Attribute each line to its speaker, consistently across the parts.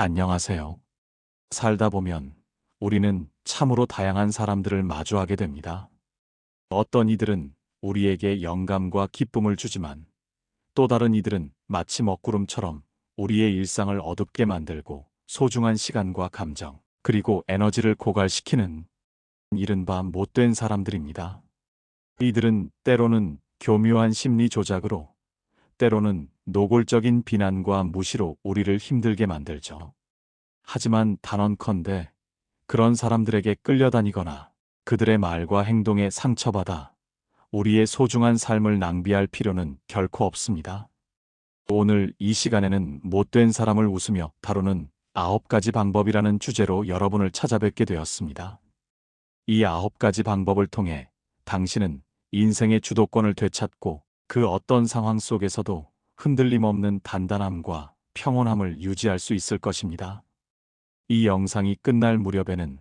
Speaker 1: 안녕하세요. 살다 보면 우리는 참으로 다양한 사람들을 마주하게 됩니다. 어떤 이들은 우리에게 영감과 기쁨을 주지만 또 다른 이들은 마치 먹구름처럼 우리의 일상을 어둡게 만들고 소중한 시간과 감정, 그리고 에너지를 고갈시키는 이른바 못된 사람들입니다. 이들은 때로는 교묘한 심리 조작으로 때로는 노골적인 비난과 무시로 우리를 힘들게 만들죠. 하지만 단언컨대 그런 사람들에게 끌려다니거나 그들의 말과 행동에 상처받아 우리의 소중한 삶을 낭비할 필요는 결코 없습니다. 오늘 이 시간에는 못된 사람을 웃으며 다루는 아홉 가지 방법이라는 주제로 여러분을 찾아뵙게 되었습니다. 이 아홉 가지 방법을 통해 당신은 인생의 주도권을 되찾고 그 어떤 상황 속에서도 흔들림 없는 단단함과 평온함을 유지할 수 있을 것입니다. 이 영상이 끝날 무렵에는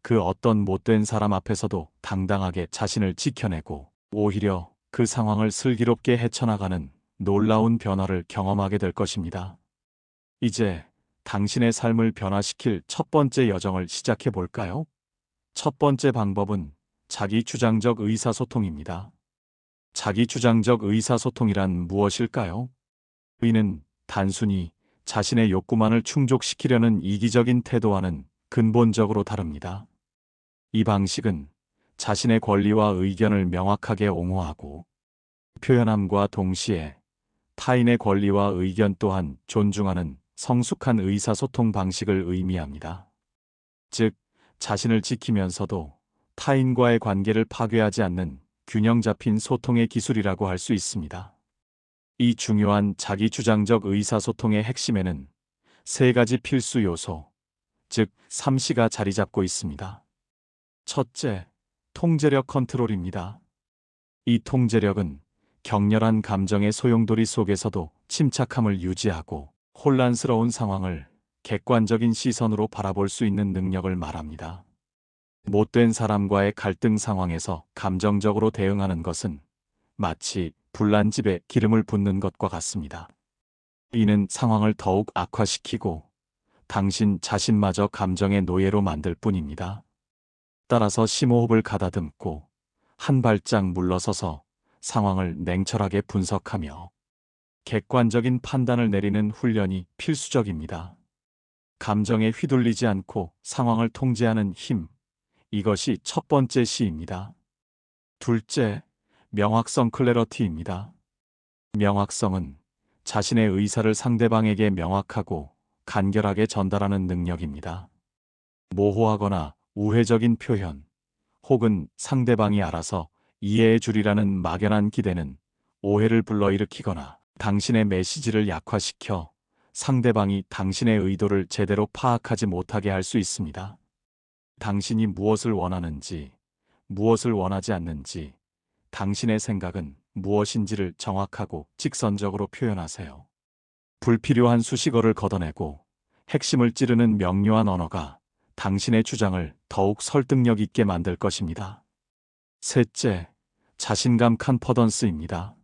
Speaker 1: 그 어떤 못된 사람 앞에서도 당당하게 자신을 지켜내고 오히려 그 상황을 슬기롭게 헤쳐나가는 놀라운 변화를 경험하게 될 것입니다. 이제 당신의 삶을 변화시킬 첫 번째 여정을 시작해 볼까요? 첫 번째 방법은 자기 주장적 의사소통입니다. 자기 주장적 의사소통이란 무엇일까요? 의는 단순히 자신의 욕구만을 충족시키려는 이기적인 태도와는 근본적으로 다릅니다. 이 방식은 자신의 권리와 의견을 명확하게 옹호하고 표현함과 동시에 타인의 권리와 의견 또한 존중하는 성숙한 의사소통 방식을 의미합니다. 즉, 자신을 지키면서도 타인과의 관계를 파괴하지 않는 균형 잡힌 소통의 기술이라고 할 수 있습니다. 이 중요한 자기 주장적 의사소통의 핵심에는 세 가지 필수 요소, 즉 3C가 자리 잡고 있습니다. 첫째, 통제력 컨트롤입니다. 이 통제력은 격렬한 감정의 소용돌이 속에서도 침착함을 유지하고 혼란스러운 상황을 객관적인 시선으로 바라볼 수 있는 능력을 말합니다. 못된 사람과의 갈등 상황에서 감정적으로 대응하는 것은 마치 불난 집에 기름을 붓는 것과 같습니다. 이는 상황을 더욱 악화시키고 당신 자신마저 감정의 노예로 만들 뿐입니다. 따라서 심호흡을 가다듬고 한 발짝 물러서서 상황을 냉철하게 분석하며 객관적인 판단을 내리는 훈련이 필수적입니다. 감정에 휘둘리지 않고 상황을 통제하는 힘, 이것이 첫 번째 C입니다. 둘째, 명확성 클래러티입니다. 명확성은 자신의 의사를 상대방에게 명확하고 간결하게 전달하는 능력입니다. 모호하거나 우회적인 표현, 혹은 상대방이 알아서 이해해 주리라는 막연한 기대는 오해를 불러일으키거나 당신의 메시지를 약화시켜 상대방이 당신의 의도를 제대로 파악하지 못하게 할 수 있습니다. 당신이 무엇을 원하는지, 무엇을 원하지 않는지, 당신의 생각은 무엇인지를 정확하고 직선적으로 표현하세요. 불필요한 수식어를 걷어내고 핵심을 찌르는 명료한 언어가 당신의 주장을 더욱 설득력 있게 만들 것입니다. 셋째, 자신감 컨퍼던스입니다.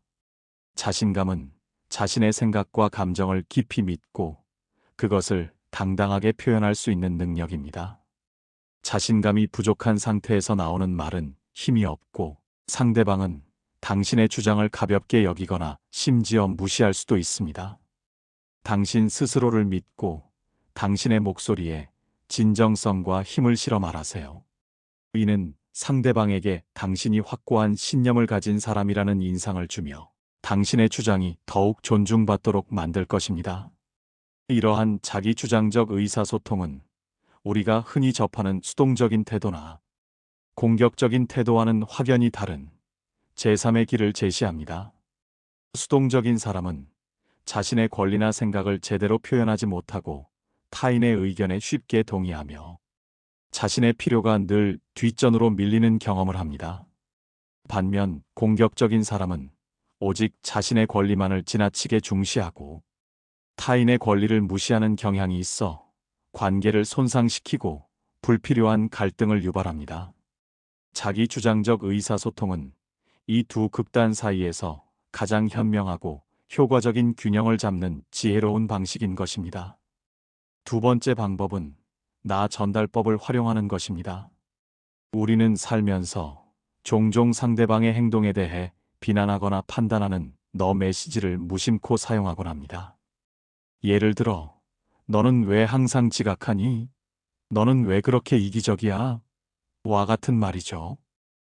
Speaker 1: 자신감은 자신의 생각과 감정을 깊이 믿고 그것을 당당하게 표현할 수 있는 능력입니다. 자신감이 부족한 상태에서 나오는 말은 힘이 없고 상대방은 당신의 주장을 가볍게 여기거나 심지어 무시할 수도 있습니다. 당신 스스로를 믿고 당신의 목소리에 진정성과 힘을 실어 말하세요. 이는 상대방에게 당신이 확고한 신념을 가진 사람이라는 인상을 주며 당신의 주장이 더욱 존중받도록 만들 것입니다. 이러한 자기 주장적 의사소통은 우리가 흔히 접하는 수동적인 태도나 공격적인 태도와는 확연히 다른 제3의 길을 제시합니다. 수동적인 사람은 자신의 권리나 생각을 제대로 표현하지 못하고 타인의 의견에 쉽게 동의하며 자신의 필요가 늘 뒷전으로 밀리는 경험을 합니다. 반면 공격적인 사람은 오직 자신의 권리만을 지나치게 중시하고 타인의 권리를 무시하는 경향이 있어 관계를 손상시키고 불필요한 갈등을 유발합니다. 자기 주장적 의사소통은 이 두 극단 사이에서 가장 현명하고 효과적인 균형을 잡는 지혜로운 방식인 것입니다. 두 번째 방법은 나 전달법을 활용하는 것입니다. 우리는 살면서 종종 상대방의 행동에 대해 비난하거나 판단하는 너 메시지를 무심코 사용하곤 합니다. 예를 들어, 너는 왜 항상 지각하니? 너는 왜 그렇게 이기적이야? 와 같은 말이죠.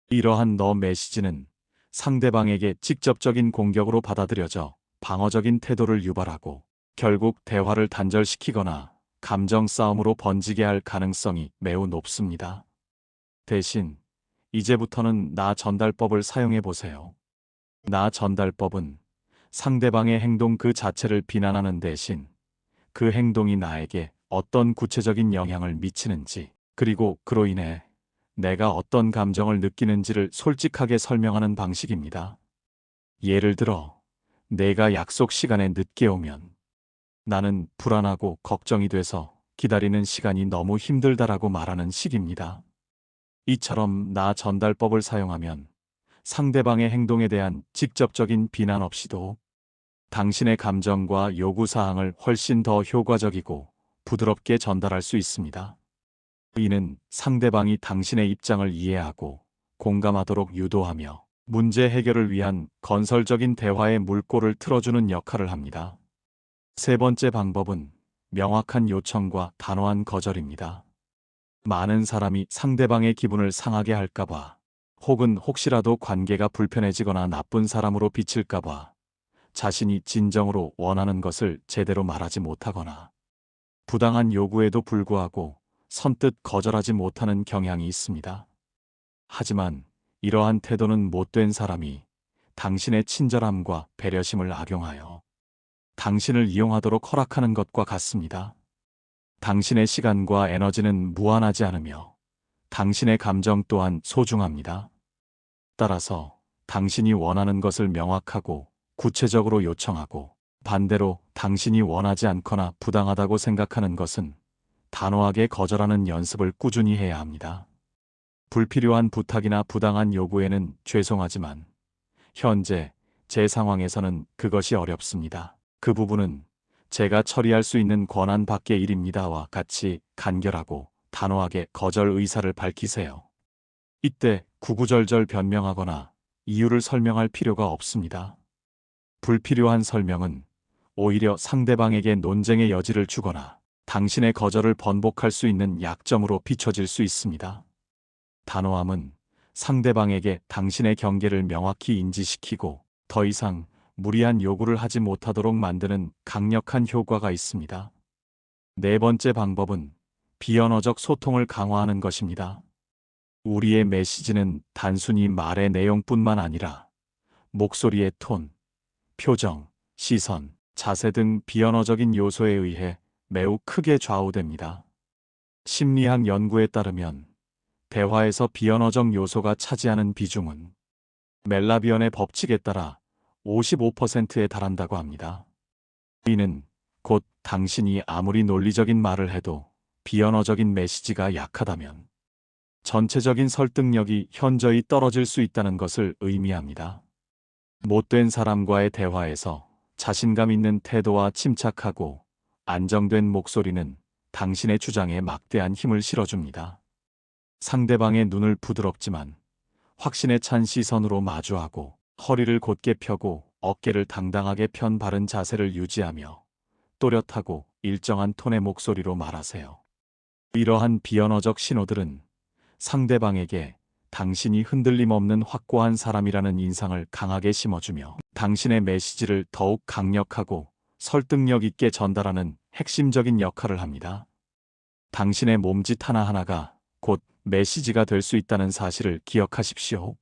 Speaker 1: 이러한 너 메시지는 상대방에게 직접적인 공격으로 받아들여져 방어적인 태도를 유발하고 결국 대화를 단절시키거나 감정 싸움으로 번지게 할 가능성이 매우 높습니다. 대신 이제부터는 나 전달법을 사용해 보세요. 나 전달법은 상대방의 행동 그 자체를 비난하는 대신 그 행동이 나에게 어떤 구체적인 영향을 미치는지 그리고 그로 인해 내가 어떤 감정을 느끼는지를 솔직하게 설명하는 방식입니다. 예를 들어, 내가 약속 시간에 늦게 오면 나는 불안하고 걱정이 돼서 기다리는 시간이 너무 힘들다라고 말하는 식입니다. 이처럼 나 전달법을 사용하면 상대방의 행동에 대한 직접적인 비난 없이도 당신의 감정과 요구사항을 훨씬 더 효과적이고 부드럽게 전달할 수 있습니다. 이는 상대방이 당신의 입장을 이해하고 공감하도록 유도하며 문제 해결을 위한 건설적인 대화의 물꼬를 틀어주는 역할을 합니다. 세 번째 방법은 명확한 요청과 단호한 거절입니다. 많은 사람이 상대방의 기분을 상하게 할까봐 혹은 혹시라도 관계가 불편해지거나 나쁜 사람으로 비칠까봐 자신이 진정으로 원하는 것을 제대로 말하지 못하거나 부당한 요구에도 불구하고 선뜻 거절하지 못하는 경향이 있습니다. 하지만 이러한 태도는 못된 사람이 당신의 친절함과 배려심을 악용하여 당신을 이용하도록 허락하는 것과 같습니다. 당신의 시간과 에너지는 무한하지 않으며 당신의 감정 또한 소중합니다. 따라서 당신이 원하는 것을 명확하고 구체적으로 요청하고 반대로 당신이 원하지 않거나 부당하다고 생각하는 것은 단호하게 거절하는 연습을 꾸준히 해야 합니다. 불필요한 부탁이나 부당한 요구에는 죄송하지만 현재 제 상황에서는 그것이 어렵습니다. 그 부분은 제가 처리할 수 있는 권한 밖의 일입니다와 같이 간결하고 단호하게 거절 의사를 밝히세요. 이때 구구절절 변명하거나 이유를 설명할 필요가 없습니다. 불필요한 설명은 오히려 상대방에게 논쟁의 여지를 주거나 당신의 거절을 번복할 수 있는 약점으로 비춰질 수 있습니다. 단호함은 상대방에게 당신의 경계를 명확히 인지시키고 더 이상 무리한 요구를 하지 못하도록 만드는 강력한 효과가 있습니다. 네 번째 방법은 비언어적 소통을 강화하는 것입니다. 우리의 메시지는 단순히 말의 내용뿐만 아니라 목소리의 톤, 표정, 시선, 자세 등 비언어적인 요소에 의해 매우 크게 좌우됩니다. 심리학 연구에 따르면 대화에서 비언어적 요소가 차지하는 비중은 멜라비언의 법칙에 따라 55%에 달한다고 합니다. 이는 곧 당신이 아무리 논리적인 말을 해도 비언어적인 메시지가 약하다면 전체적인 설득력이 현저히 떨어질 수 있다는 것을 의미합니다. 못된 사람과의 대화에서 자신감 있는 태도와 침착하고 안정된 목소리는 당신의 주장에 막대한 힘을 실어줍니다. 상대방의 눈을 부드럽지만 확신에 찬 시선으로 마주하고 허리를 곧게 펴고 어깨를 당당하게 편 바른 자세를 유지하며 또렷하고 일정한 톤의 목소리로 말하세요. 이러한 비언어적 신호들은 상대방에게 당신이 흔들림 없는 확고한 사람이라는 인상을 강하게 심어주며 당신의 메시지를 더욱 강력하고 설득력 있게 전달하는 핵심적인 역할을 합니다. 당신의 몸짓 하나하나가 곧 메시지가 될 수 있다는 사실을 기억하십시오.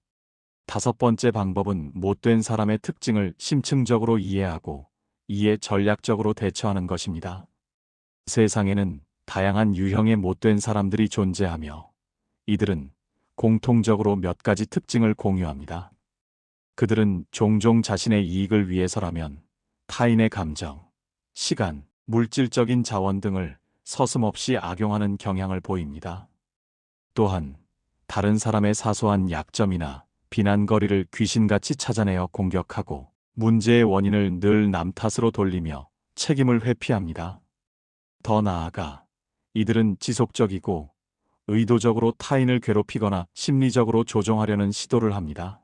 Speaker 1: 다섯 번째 방법은 못된 사람의 특징을 심층적으로 이해하고 이에 전략적으로 대처하는 것입니다. 세상에는 다양한 유형의 못된 사람들이 존재하며 이들은 공통적으로 몇 가지 특징을 공유합니다. 그들은 종종 자신의 이익을 위해서라면 타인의 감정, 시간, 물질적인 자원 등을 서슴없이 악용하는 경향을 보입니다. 또한 다른 사람의 사소한 약점이나 비난거리를 귀신같이 찾아내어 공격하고 문제의 원인을 늘 남 탓으로 돌리며 책임을 회피합니다. 더 나아가 이들은 지속적이고 의도적으로 타인을 괴롭히거나 심리적으로 조종하려는 시도를 합니다.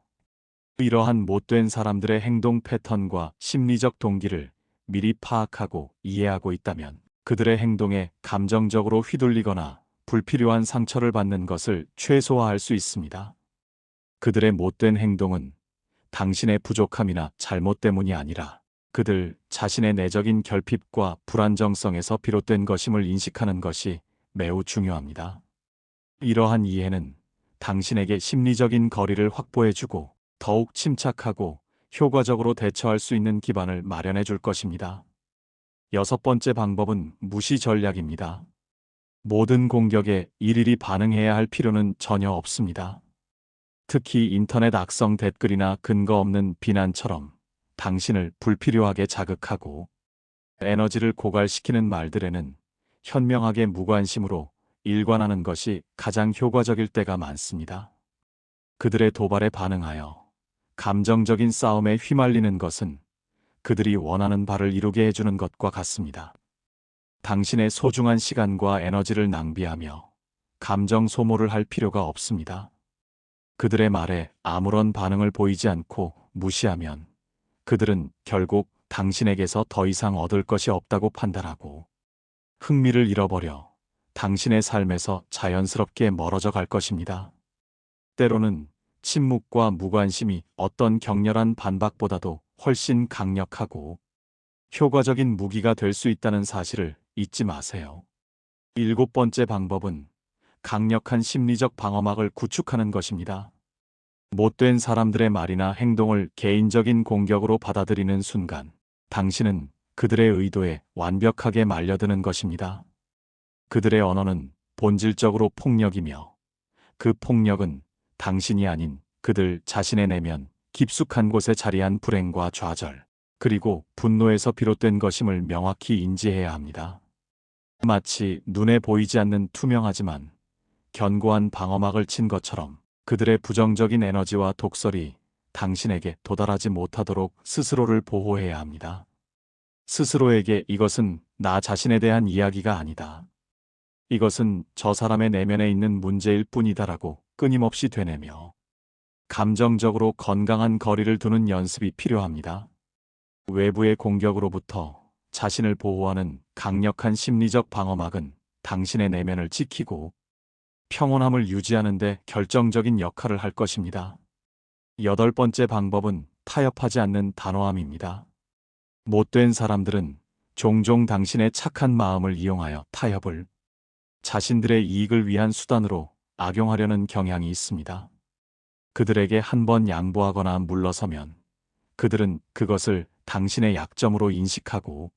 Speaker 1: 이러한 못된 사람들의 행동 패턴과 심리적 동기를 미리 파악하고 이해하고 있다면 그들의 행동에 감정적으로 휘둘리거나 불필요한 상처를 받는 것을 최소화할 수 있습니다. 그들의 못된 행동은 당신의 부족함이나 잘못 때문이 아니라 그들 자신의 내적인 결핍과 불안정성에서 비롯된 것임을 인식하는 것이 매우 중요합니다. 이러한 이해는 당신에게 심리적인 거리를 확보해주고 더욱 침착하고 효과적으로 대처할 수 있는 기반을 마련해 줄 것입니다. 여섯 번째 방법은 무시 전략입니다. 모든 공격에 일일이 반응해야 할 필요는 전혀 없습니다. 특히 인터넷 악성 댓글이나 근거 없는 비난처럼 당신을 불필요하게 자극하고 에너지를 고갈시키는 말들에는 현명하게 무관심으로 일관하는 것이 가장 효과적일 때가 많습니다. 그들의 도발에 반응하여 감정적인 싸움에 휘말리는 것은 그들이 원하는 바를 이루게 해주는 것과 같습니다. 당신의 소중한 시간과 에너지를 낭비하며 감정 소모를 할 필요가 없습니다. 그들의 말에 아무런 반응을 보이지 않고 무시하면 그들은 결국 당신에게서 더 이상 얻을 것이 없다고 판단하고 흥미를 잃어버려 당신의 삶에서 자연스럽게 멀어져 갈 것입니다. 때로는 침묵과 무관심이 어떤 격렬한 반박보다도 훨씬 강력하고 효과적인 무기가 될 수 있다는 사실을 잊지 마세요. 일곱 번째 방법은 강력한 심리적 방어막을 구축하는 것입니다. 못된 사람들의 말이나 행동을 개인적인 공격으로 받아들이는 순간 당신은 그들의 의도에 완벽하게 말려드는 것입니다. 그들의 언어는 본질적으로 폭력이며 그 폭력은 당신이 아닌 그들 자신의 내면 깊숙한 곳에 자리한 불행과 좌절, 그리고 분노에서 비롯된 것임을 명확히 인지해야 합니다. 마치 눈에 보이지 않는 투명하지만 견고한 방어막을 친 것처럼 그들의 부정적인 에너지와 독설이 당신에게 도달하지 못하도록 스스로를 보호해야 합니다. 스스로에게 이것은 나 자신에 대한 이야기가 아니다. 이것은 저 사람의 내면에 있는 문제일 뿐이다라고 끊임없이 되뇌며 감정적으로 건강한 거리를 두는 연습이 필요합니다. 외부의 공격으로부터 자신을 보호하는 강력한 심리적 방어막은 당신의 내면을 지키고 평온함을 유지하는 데 결정적인 역할을 할 것입니다. 여덟 번째 방법은 타협하지 않는 단호함입니다. 못된 사람들은 종종 당신의 착한 마음을 이용하여 타협을 자신들의 이익을 위한 수단으로 악용하려는 경향이 있습니다. 그들에게 한 번 양보하거나 물러서면 그들은 그것을 당신의 약점으로 인식하고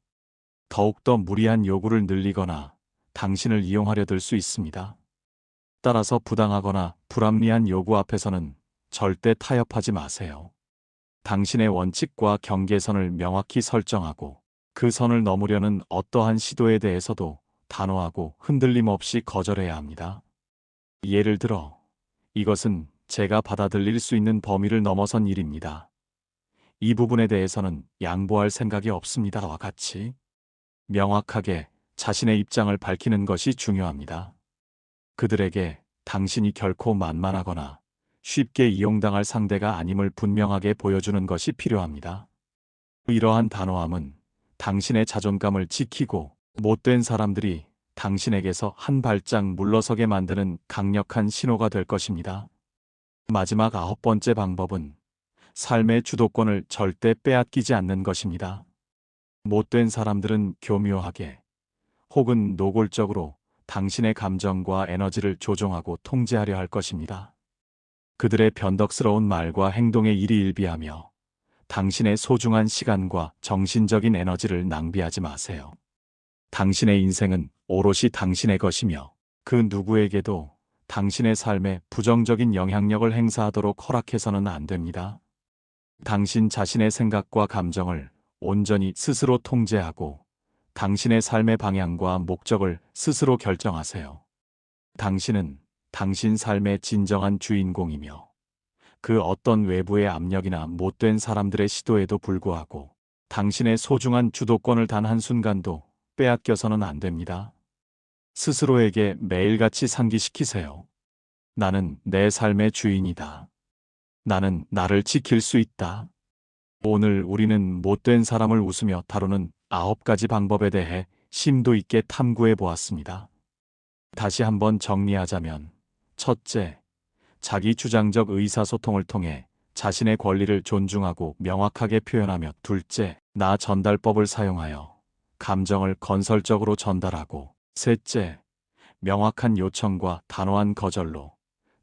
Speaker 1: 더욱더 무리한 요구를 늘리거나 당신을 이용하려 들 수 있습니다. 따라서 부당하거나 불합리한 요구 앞에서는 절대 타협하지 마세요. 당신의 원칙과 경계선을 명확히 설정하고 그 선을 넘으려는 어떠한 시도에 대해서도 단호하고 흔들림 없이 거절해야 합니다. 예를 들어, 이것은 제가 받아들일 수 있는 범위를 넘어선 일입니다. 이 부분에 대해서는 양보할 생각이 없습니다와 같이 명확하게 자신의 입장을 밝히는 것이 중요합니다. 그들에게 당신이 결코 만만하거나 쉽게 이용당할 상대가 아님을 분명하게 보여주는 것이 필요합니다. 이러한 단호함은 당신의 자존감을 지키고 못된 사람들이 당신에게서 한 발짝 물러서게 만드는 강력한 신호가 될 것입니다. 마지막 아홉 번째 방법은 삶의 주도권을 절대 빼앗기지 않는 것입니다. 못된 사람들은 교묘하게 혹은 노골적으로 당신의 감정과 에너지를 조종하고 통제하려 할 것입니다. 그들의 변덕스러운 말과 행동에 일희일비하며 당신의 소중한 시간과 정신적인 에너지를 낭비하지 마세요. 당신의 인생은 오롯이 당신의 것이며 그 누구에게도 당신의 삶에 부정적인 영향력을 행사하도록 허락해서는 안 됩니다. 당신 자신의 생각과 감정을 온전히 스스로 통제하고 당신의 삶의 방향과 목적을 스스로 결정하세요. 당신은 당신 삶의 진정한 주인공이며 그 어떤 외부의 압력이나 못된 사람들의 시도에도 불구하고 당신의 소중한 주도권을 단 한순간도 빼앗겨서는 안 됩니다. 스스로에게 매일같이 상기시키세요. 나는 내 삶의 주인이다. 나는 나를 지킬 수 있다. 오늘 우리는 못된 사람을 웃으며 다루는 아홉 가지 방법에 대해 심도 있게 탐구해 보았습니다. 다시 한번 정리하자면, 첫째, 자기 주장적 의사소통을 통해 자신의 권리를 존중하고 명확하게 표현하며 둘째, 나 전달법을 사용하여 감정을 건설적으로 전달하고 셋째, 명확한 요청과 단호한 거절로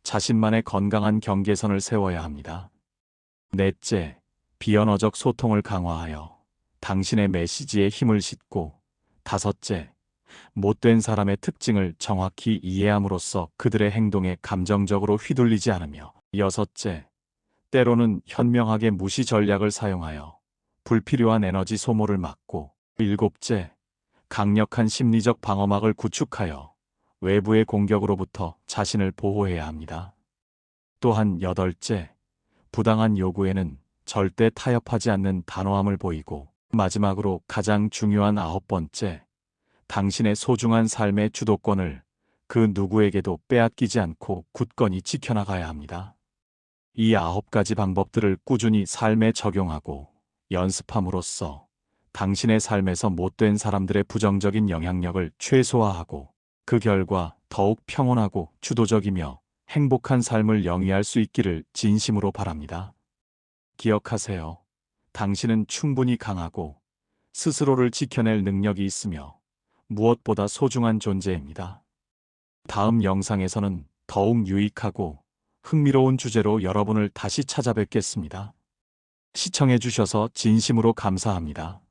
Speaker 1: 자신만의 건강한 경계선을 세워야 합니다. 넷째, 비언어적 소통을 강화하여 당신의 메시지에 힘을 싣고 다섯째, 못된 사람의 특징을 정확히 이해함으로써 그들의 행동에 감정적으로 휘둘리지 않으며 여섯째, 때로는 현명하게 무시 전략을 사용하여 불필요한 에너지 소모를 막고 일곱째, 강력한 심리적 방어막을 구축하여 외부의 공격으로부터 자신을 보호해야 합니다. 또한 여덟째, 부당한 요구에는 절대 타협하지 않는 단호함을 보이고 마지막으로 가장 중요한 아홉 번째, 당신의 소중한 삶의 주도권을 그 누구에게도 빼앗기지 않고 굳건히 지켜나가야 합니다. 이 아홉 가지 방법들을 꾸준히 삶에 적용하고 연습함으로써 당신의 삶에서 못된 사람들의 부정적인 영향력을 최소화하고 그 결과 더욱 평온하고 주도적이며 행복한 삶을 영위할 수 있기를 진심으로 바랍니다. 기억하세요. 당신은 충분히 강하고 스스로를 지켜낼 능력이 있으며 무엇보다 소중한 존재입니다. 다음 영상에서는 더욱 유익하고 흥미로운 주제로 여러분을 다시 찾아뵙겠습니다. 시청해주셔서 진심으로 감사합니다.